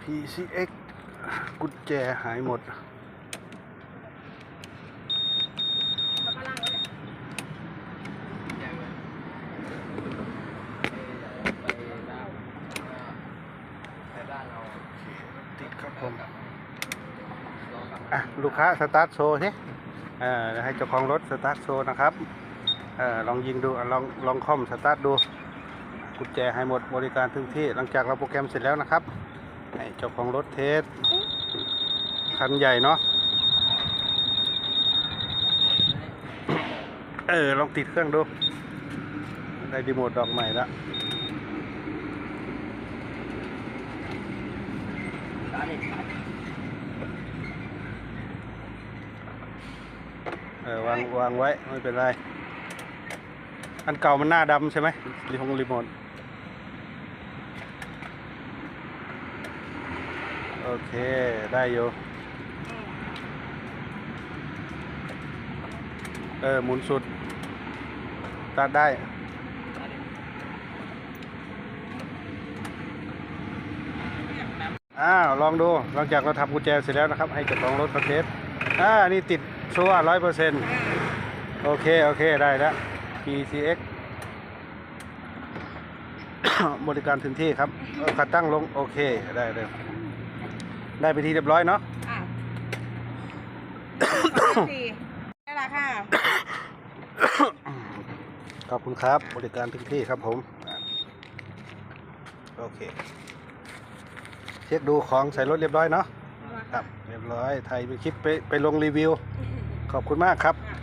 PCX กุญแจหายหมด ติดครับผม อะ ลูกค้าสตาร์ทโชว์สิเอ่อให้เจ้าของรถสตาร์ทโชว์นะครับเอ่อลองยิงดูลองลองคอมสตาร์ทดู กุญแจให้หมดบริการถึงที่หลังจากเราโปรแกรมเสร็จแล้วนะครับ ให้เจ้าของรถเทส คันใหญ่เนาะ เออ ลองติดเครื่องดู ได้รีโมทดอกใหม่แล้วเออวางวางไว้ ไม่เป็นไร อันเก่ามันหน้าดำใช่ไหมรีโมทรี โมทโอเค ได้อยู่ เออ หมุนสุด ตัดได้ อ้าว ลองดู หลังจากเราทำกุญแจเสร็จแล้วนะครับ ให้เจ้าของรถเขาเทสอ่า นี่ติดชัวร้อยเปอร์เซ็นต์โอเค โอเค ได้แล้ว PCX บริการถึงที่ครับเอาขาตั้งลง โอเค ได้เลย ได้ไปนที่เรียบร้อยเนาะอะสี่ได้ละค่ะ ขอบคุณครับ บริการถึงที่ครับผมอะโอเค เช็คดูของใส่รถเรียบร้อยเนาะครับ เรียบร้อยไทยไปคลิปไปไปลงรีวิว ขอบคุณมากครับค่ะ